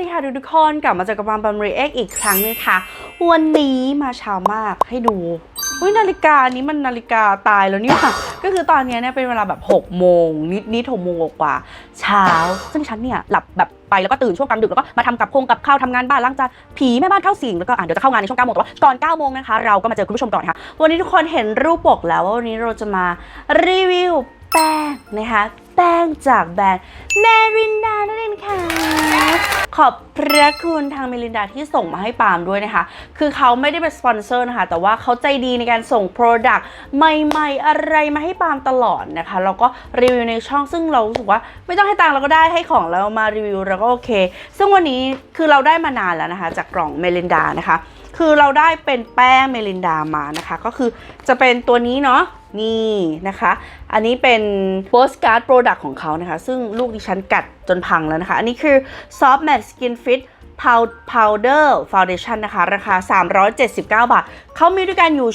ดีค่ะทุกๆคน กลับมาเจอกับปามปัมรีเอ็กอีกครั้งหนึงค่ะ วันนี้มาเช้ามากให้ดูอุ้ยนาฬิกานี้มันนาฬิกาตายแล้วเนี่ยก็คือตอนนี้เนี่ยเป็นเวลาแบบ6โมงนิดนิดหกโมงกว่าเช้า ซึ่งฉันเนี่ยหลับแบบไปแล้วก็ตื่นช่วงกลางดึกแล้วก็มาทำกับโคงกับข้าวทำงานบ้านล้างจานผีแม่บ้านเข้าสิงแล้วก็อะเดี๋ยวจะเข้างานในช่วง9โมงแต่ว่าก่อน9โมงนะคะเราก็มาเจอคุณผู้ชมก่อนค่ะ วันนี้ทุกคนเห็นรูปปกแล้วว่าวันนี้เราจะมารีวิวแป้งนะคะแป้งจากแบรนด์เมรินดานั่นเองค่ะ อบพระคุณทางเมลินดาที่ส่งมาให้ปาล์มด้วยนะคะ คือเขาไม่ได้เป็นสปอนเซอร์นะคะ แต่ว่าเขาใจดีในการส่งโปรดักต์ใหม่ๆ อะไรมาให้ปาล์มตลอดนะคะ แล้วก็รีวิวในช่องซึ่งเราสึกว่าไม่ต้องให้ตังเราก็ได้ให้ของเรามารีวิวเราก็โอเค ซึ่งวันนี้คือเราได้มานานแล้วนะคะ จากกล่องเมลินดานะคะ คือเราได้เป็นแป้งเมลินดามานะคะ ก็คือจะเป็นตัวนี้เนาะนี่นะคะ อันนี้เป็น postcard product ของเขานะคะ ซึ่งลูกดิฉันกัดจนพังแล้วนะคะ อันนี้คือ soft matte skin fit powder foundation นะคะ ราคา 379 บาท เขามีด้วยกันอยู่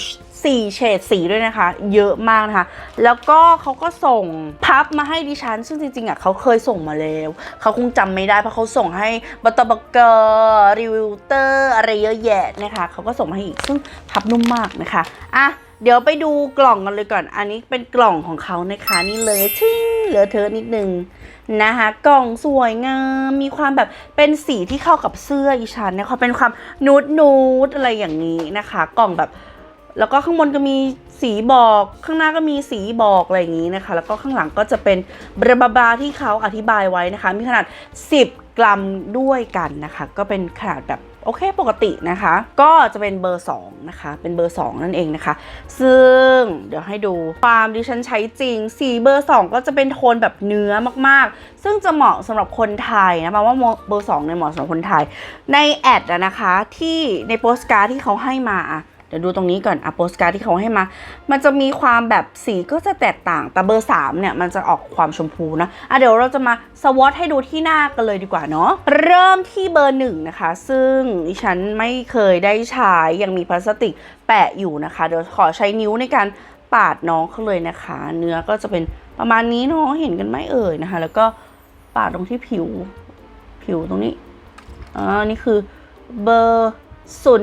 4 เฉดสีด้วยนะคะ เยอะมากนะคะ แล้วก็เขาก็ส่งพับมาให้ดิฉัน ซึ่งจริงๆอะเขาเคยส่งมาแล้ว เขาคงจำไม่ได้เพราะเขาส่งให้บัตเตบักเกอร์รีวิวเตอร์อะไรเยอะแยะนะคะ เขาก็ส่งมาให้อีก ซึ่งพับนุ่มมากนะคะ อะเดี๋ยวไปดูกล่องกันเลยก่อน อันนี้เป็นกล่องของเขานะคะ นี่เลยชิงเหลือเธอนิดนึง นะคะกล่องสวยงามมีความแบบเป็นสีที่เข้ากับเสื้ออีชันนะคะเป็นความนูดนูดอะไรอย่างนี้นะคะ กล่องแบบ แล้วก็ข้างบนก็มีสีบอกข้างหน้าก็มีสีบอกอะไรอย่างนี้นะคะ แล้วก็ข้างหลังก็จะเป็นบราบาบาที่เขาอธิบายไว้นะคะ มีขนาด 10 กรัมด้วยกันนะคะ ก็เป็นขนาดแบบ โอเคปกตินะคะ ก็จะเป็นเบอร์ 2 นะคะ เป็นเบอร์ 2 นั่นเองนะคะ ซึ่งเดี๋ยวให้ดูความดิฉันใช้จริง สีเบอร์ 2 ก็จะเป็นโทนแบบเนื้อมากๆ ซึ่งจะเหมาะสำหรับคนไทยนะมาว่าเบอร์2เนี่ยเหมาะสำหรับคนไทย ในแอดนะคะที่ในโปสการ์ดที่เขาให้มา เดี๋ยวดูตรงนี้ก่อนอะโปสการ์ดที่เขาให้มา มันจะมีความแบบสีก็จะแตกต่าง แต่เบอร์3เนี่ยมันจะออกความชมพูนะอะเดี๋ยวเราจะมาสวอตให้ดูที่หน้ากันเลยดีกว่าเนาะ เริ่มที่เบอร์หนึ่งนะคะ ซึ่งดิฉันไม่เคยได้ใช้ยังมีพลาสติกแปะอยู่นะคะ เดี๋ยวขอใช้นิ้วในการปาดน้องเขาเลยนะคะ เนื้อก็จะเป็นประมาณนี้เนาะ เห็นกันไหมเอ่ยนะคะ แล้วก็ปาดตรงที่ผิว ผิวตรงนี้อ่านี่คือเบอร์ ศู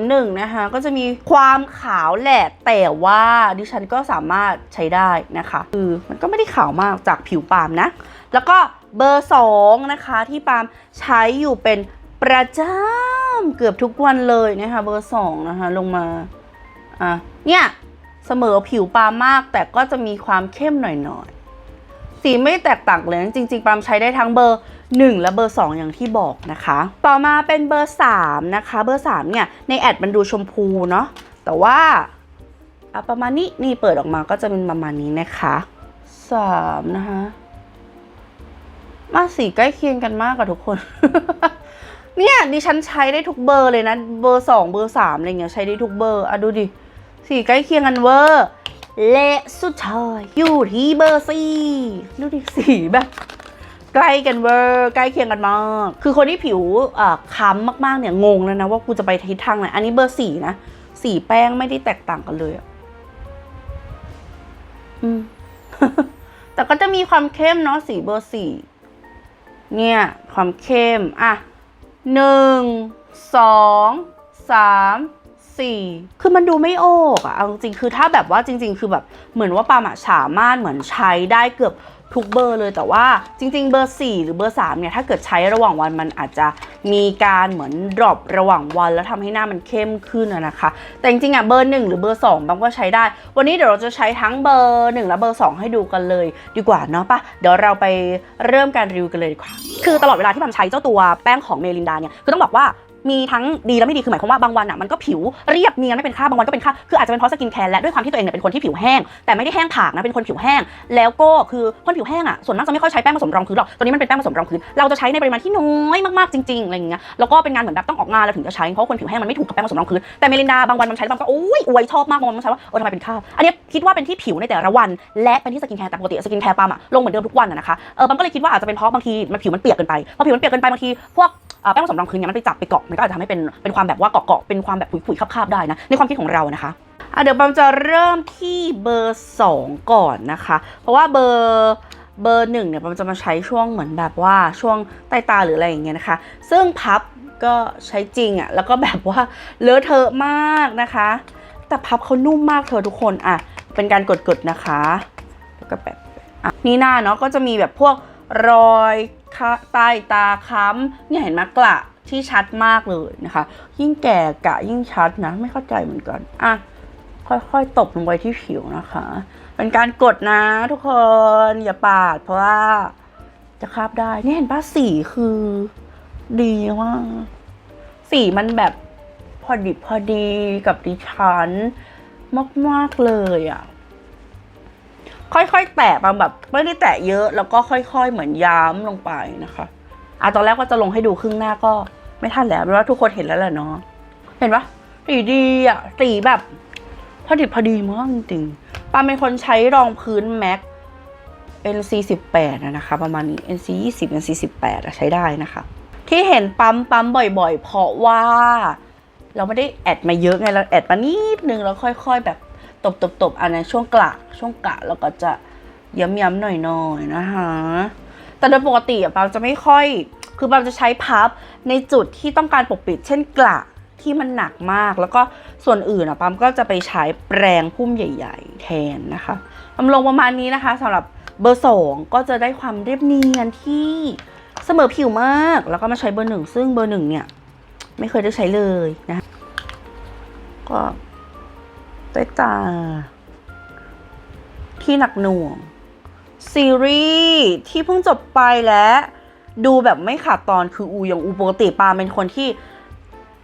นะคะ ก็จะมีความขาวแหละแต่ว่าดิฉันก็สามารถใช้ได้นะคะ คือมันก็ไม่ได้ขาวมากจากผิวปาล์มนะ แล้วก็เบอร์สองนะคะ ที่ปาล์มใช้อยู่เป็นประจำเกือบทุกวันเลยนะคะ เบอร์สองนะคะ ลงมา อะ เนี่ยเสมอผิวปาล์มมาก แต่ก็จะมีความเข้มหน่อยๆ สีไม่แตกต่างเลย จริงๆ ปาล์มใช้ได้ทั้งเบอร์ 1 และเบอร์ 2 อย่างที่บอกนะคะ ต่อมาเป็นเบอร์ 3 นะคะ เบอร์ 3 เนี่ย ในแอดมันดูชมพูเนาะแต่ว่าอะประมาณนี้นี่เปิดออกมาก็จะเป็นประมาณนี้นะคะ3นะคะมาสีใกล้เคียงกันมากกับทุกคน เนี่ยดิฉันใช้ได้ทุกเบอร์เลยนะ เบอร์ 2 เบอร์3อะไรเงี้ยใช้ได้ทุกเบอร์อะดูดิสีใกล้เคียงกันเวอร์และสุดท้ายอยู่ที่เบอร์สี่ดูดิสีแบบ ใกล้กันเวอร์ใกล้เคียงกันมาก คือคนที่ผิวอ่าค้ำมากๆเนี่ยงงแล้วนะว่ากูจะไปทิศทางไหน อันนี้เบอร์สี่นะสีแป้งไม่ได้แตกต่างกันเลยอะอืมแต่ก็จะมีความเข้มเนาะสีเบอร์สี่เนี่ย ความเข้ม อะหนึ่งสองสาม สี่คือมันดูไม่โอกอะเอาจริงๆคือถ้าแบบว่าจริง ๆ คือแบบเหมือนว่าปาล์มอะสามารถเหมือนใช้ได้เกือบทุกเบอร์เลยแต่ว่าจริง ๆ เบอร์ 4 หรือเบอร์ 3 เนี่ยถ้าเกิดใช้ระหว่างวันมันอาจจะมีการเหมือนดรอประหว่างวัน แล้วทำให้หน้ามันเข้มขึ้นอะนะคะ แต่จริงๆอะเบอร์ 1 หรือเบอร์ 2บางก็ใช้ได้ วันนี้เดี๋ยวเราจะใช้ทั้งเบอร์ 1 และเบอร์ 2 ให้ดูกันเลย ดีกว่าเนาะปะเดี๋ยวเราไปเริ่มการรีวิวกันเลยดีกว่า คือตลอดเวลาที่บัมใช้เจ้าตัวแป้งของเมลินดาเนี่ยคือต้องบอกว่า มีทั้งดีและไม่ดีคือหมายความว่าบางวันอะมันก็ผิวเรียบเนียนไม่เป็นคราบางวันก็เป็นคราคืออาจจะเป็นเพราะสกินแคร์และด้วยความที่ตัวเองเนี่ยเป็นคนที่ผิวแห้ง แต่ไม่ได้แห้งผากนะเป็นคนผิวแห้ง แล้วก็คือคนผิวแห้งอะส่วนมากจะไม่ค่อยใช้แป้งผสมรองพื้นหรอกตัวนี้มันเป็นแป้งผสมรองพื้นเราจะใช้ในปริมาณที่น้อยมากๆจริงๆอะไรอย่างเงี้ยแล้วก็เป็นงานเหมือนแบบต้องออกงานเราถึงจะใช้เพราะคนผิวแห้งมันไม่ถูกกับแป้งผสมรองพื้นแต่เมลินดาบางวันมันใช้บางก็โอ้ยอวยชอบมากบางวันมันใช้ว่าเออทำไมเป็นคราอันนี้คิดว่าเป็นที่ผิวในแต่ละวัน และเป็นที่สกินแคร์แต่ปกติสกินแคร์ปาล์มอะลงเหมือนเดิมทุกวันอะนะคะเออปาล์มก็เลยคิดว่าอาจจะเป็นเพราะบางทีมันผิวมันเปียกเกินไปพอผิวมันเปียกเกินไปบางทีพวกแป้งผสมรองพื้นเนี่ยมันไปจับไปเกาะมันก็อาจจะทำให้เป็นเป็นความแบบว่าเกาะๆเป็นความแบบผุยๆคาบๆได้นะ ในความคิดของเรานะคะอะเดี๋ยวบอมจะเริ่มที่เบอร์ 2 ก่อนนะคะ เพราะว่าเบอร์เบอร์หนึ่งเนี่ยบอมจะมาใช้ช่วงเหมือนแบบว่าช่วงใต้ตาหรืออะไรอย่างเงี้ยนะคะ ซึ่งพับก็ใช้จริงอะแล้วก็แบบว่าเลอะเทอะมากนะคะ แต่พับเขานุ่มมากเธอทุกคนอะเป็นการกดๆนะคะแล้วก็แบบอะนี่หน้าเนาะก็จะมีแบบพวกรอยใต้ตาค้ำเนี่ยเห็นไหมกระ ที่ชัดมากเลยนะคะ ยิ่งแก่กะยิ่งชัดนะ ไม่เข้าใจเหมือนกัน อะ ค่อยๆ ตบลงไปที่ผิวนะคะ เป็นการกดนะทุกคน อย่าปาด เพราะว่าจะคราบได้ นี่เห็นป้าสีคือ ดีมากสีมันแบบพอดิบพอดีกับดิฉันมากๆเลยอะค่อยๆ แตะบาแบบไม่ได้แตะเยอะแล้วก็ค่อย ๆ เหมือนย้ำลงไปนะคะ อะตอนแรกก็จะลงให้ดูครึ่งหน้าก็ไม่ทันแล้วเพราะว่าทุกคนเห็นแล้วแหละเนาะเห็นปะสีดีอะสีแบบพอดิบพอดีมากจริงๆปาเป็นคนใช้รองพื้นแม็ก NC 18นะคะ ประมาณนี้ NC 20 NC 18อะใช้ได้นะคะ ที่เห็นปั๊มปั๊มบ่อยๆ เพราะว่า เราไม่ได้แอดมาเยอะไงเราแอดมานิดนึงแล้วค่อย ๆ แบบตบตบตบอันนั้นช่วงกะช่วงกะเราก็จะย้ำๆหน่อยๆนะคะ แต่โดยปกติอะปามจะไม่ค่อย คือปามจะใช้พับในจุดที่ต้องการปกปิด เช่นกระที่มันหนักมาก แล้วก็ส่วนอื่นอะปามก็จะไปใช้แปรงพุ่มใหญ่ ๆ แทนนะคะปามลงประมาณนี้นะคะสำหรับเบอร์สองก็จะได้ความเรียบเนียนที่เสมอผิวมาก แล้วก็มาใช้เบอร์หนึ่งซึ่งเบอร์หนึ่งเนี่ย ไม่เคยได้ใช้เลยนะ ก็ใต้ตา ที่หนักหน่วง ซีรีส์ที่เพิ่งจบไปและดูแบบไม่ขาดตอนคืออูอย่างอูปกติปาเป็นคนที่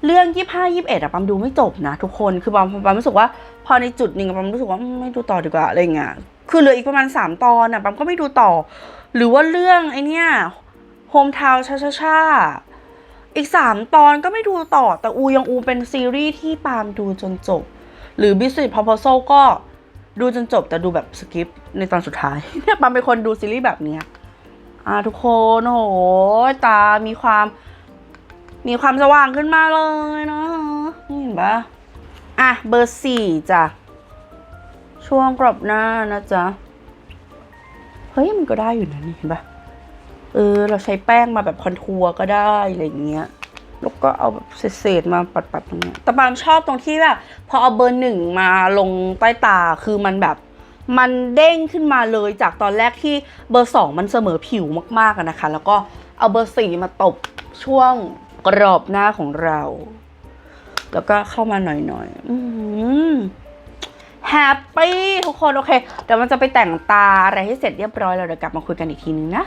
เรื่องยี่ห้ายี่สิบเอ็ดอะปามดูไม่จบนะทุกคนคือปามปามรู้สึกว่า พอในจุดหนึ่งอะปามรู้สึกว่าไม่ดูต่อดีกว่าอะไรเงี้ยคือเหลืออีกประมาณสามตอนอะปามก็ไม่ดูต่อ หรือว่าเรื่องไอเนี้ยโฮมทาวชาชาชาอีกสามตอนก็ไม่ดูต่อแต่อูยังอูเป็นซีรีส์ที่ปามดูจนจบ หรือ Business Proposal ก็ดูจนจบแต่ดูแบบสกิป ในตอนสุดท้าย เนี่ยปามเป็นคนดูซีรีส์แบบเนี้ยอ่าทุกคนโอ้โหตามีความ มีความสว่างขึ้นมาเลยเนาะนี่เห็นปะอะเบอร์สี่จ้ะช่วงกรอบหน้านะจ๊ะเฮ้ยมันก็ได้อยู่นะนี่เห็นปะเออ เราใช้แป้งมาแบบคอนทัวร์ก็ได้อะไรอย่างเงี้ยแล้วก็เอาแบบเศษๆมาปัดๆตรงนี้แต่ปามชอบตรงที่แบบพอเอาเบอร์หนึ่งมาลงใต้ตาคือมันแบบ มันเด้งขึ้นมาเลยจากตอนแรกที่เบอร์สองมันเสมอผิวมากๆนะคะ แล้วก็เอาเบอร์สี่มาตบช่วงกรอบหน้าของเรา แล้วก็เข้ามาหน่อยๆอืมแฮปปี้ทุกคนโอเค เดี๋ยวมันจะไปแต่งตาอะไรให้เสร็จเรียบร้อยแล้วเดี๋ยวกลับมาคุยกันอีกทีนึงนะ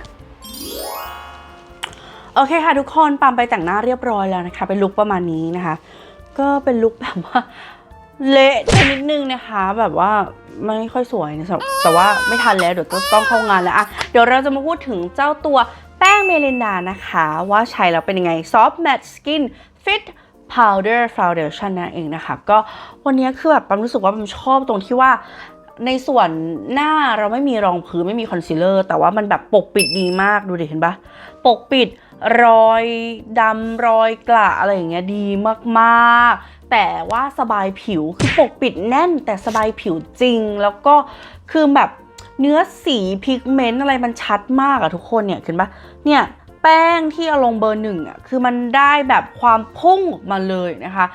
โอเคค่ะทุกคนปามไปแต่งหน้าเรียบร้อยแล้วนะคะ เป็นลุคประมาณนี้นะคะ ก็เป็นลุคแบบว่าเละนิดนึงนะคะ แบบว่า ไม่ค่อยสวยนะแต่ว่าไม่ทันแล้วเดี๋ยวต้องเข้างานแล้วอะเดี๋ยวเราจะมาพูดถึงเจ้าตัวแป้งเมลินดานะคะ ว่าใช้แล้วเป็นยังไง Soft Matte Skin Fit Powder Foundation นั่นเองนะคะ ก็วันนี้คือแบบปามรู้สึกว่าปามชอบตรงที่ว่า ในส่วนหน้าเราไม่มีรองพื้นไม่มีคอนซีลเลอร์ แต่ว่ามันแบบปกปิดดีมากดูดิเห็นปะปกปิดรอยดำรอยกระอะไรอย่างเงี้ยดีมากๆ แต่ว่าสบายผิวคือปกปิดแน่นแต่สบายผิวจริง แล้วก็คือแบบเนื้อสีพิกเมนต์อะไรมันชัดมากอะทุกคนเนี่ยเห็นปะเนี่ยแป้งที่เอาลงเบอร์หนึ่งอะคือมันได้แบบความพุ่งออกมาเลยนะคะ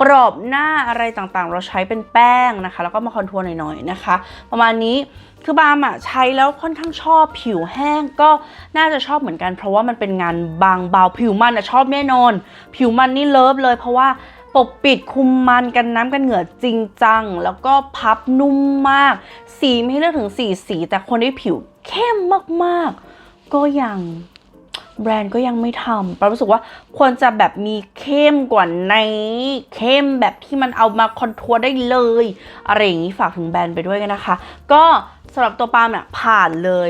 กรอบหน้าอะไรต่างๆ เราใช้เป็นแป้งนะคะ แล้วก็มาคอนทัวร์หน่อยๆนะคะ ประมาณนี้คือบามอะใช้แล้วค่อนข้างชอบผิวแห้งก็น่าจะชอบเหมือนกัน เพราะว่ามันเป็นงานบางเบาผิวมันอะชอบแน่นอน ผิวมันนี่เลิฟเลย เพราะว่าปกปิดคุมมันกันน้ำกันเหงื่อจริงจัง แล้วก็พับนุ่มมาก สีไม่ให้เลือกถึงสีสี แต่คนที่ผิวเข้มมากๆ ก็ยัง แบรนด์ก็ยังไม่ทำปารู้สึกว่าควรจะแบบมีเข้มกว่าในเข้มแบบที่มันเอามาคอนทัวร์ได้เลย อะไรอย่างนี้ฝากถึงแบรนด์ไปด้วยกันนะคะ ก็สำหรับตัวปาล์มเนี่ยผ่านเลย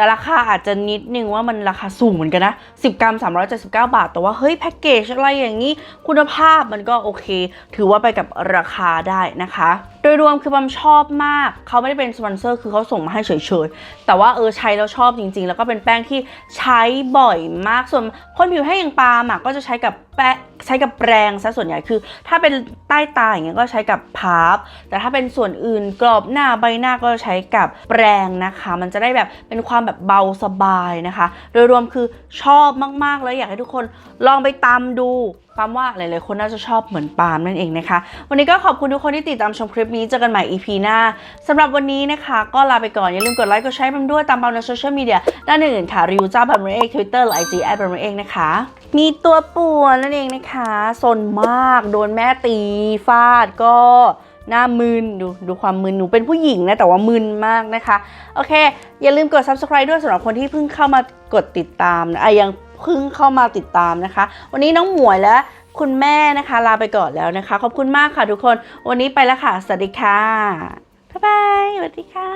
แต่ราคาอาจจะนิดนึงว่ามันราคาสูงเหมือนกันนะ 10 กรัม 379 บาท แต่ว่าเฮ้ยแพ็กเกจอะไรอย่างนี้ คุณภาพมันก็โอเค ถือว่าไปกับราคาได้นะคะ โดยรวมคือบัมชอบมาก เขาไม่ได้เป็นสปอนเซอร์คือเขาส่งมาให้เฉยๆ แต่ว่าเออใช้แล้วชอบจริงๆ แล้วก็เป็นแป้งที่ใช้บ่อยมาก ส่วนคนผิวแห้งอย่างปาล์มอะก็จะใช้กับแปะใช้กับแปรงซะส่วนใหญ่คือ ถ้าเป็นใต้ตาอย่างเงี้ยก็ใช้กับพาร์ฟแต่ถ้าเป็นส่วนอื่นกรอบหน้าใบหน้าก็ใช้กับแปรงนะคะ มันจะได้แบบเป็นความแบบเบาสบายนะคะ โดยรวมคือชอบมากๆเลยอยากให้ทุกคนลองไปตามดูปาล์มว่าหลายๆคนน่าจะชอบเหมือนปาล์มนั่นเองนะคะ วันนี้ก็ขอบคุณทุกคนที่ติดตามชมคลิปนี้ เจอกันใหม่ EP หน้าสำหรับวันนี้นะคะ ก็ลาไปก่อน อย่าลืมกดไลค์ กดแชร์ปาล์มด้วย ตามปาล์มในโซเชียลมีเดียด้านอื่นๆค่ะ รีวิวเจ้าบัมเองทวิตเตอร์ไอจีแอดบัมเองนะคะ มีตัวป่วนนั่นเองนะคะซนมาก โดนแม่ตีฟาดก็หน้ามึนดูดูความมึนหนูเป็นผู้หญิงนะ แต่ว่ามึนมากนะคะ โอเค อย่าลืมกด subscribe ด้วยสำหรับคนที่เพิ่งเข้ามากดติดตามนะอะยัง เพิ่งเข้ามาติดตามนะคะ วันนี้น้องหมวยและคุณแม่นะคะ ลาไปก่อนแล้วนะคะ ขอบคุณมากค่ะทุกคน วันนี้ไปแล้วค่ะ สวัสดีค่ะ บ๊ายบาย สวัสดีค่ะ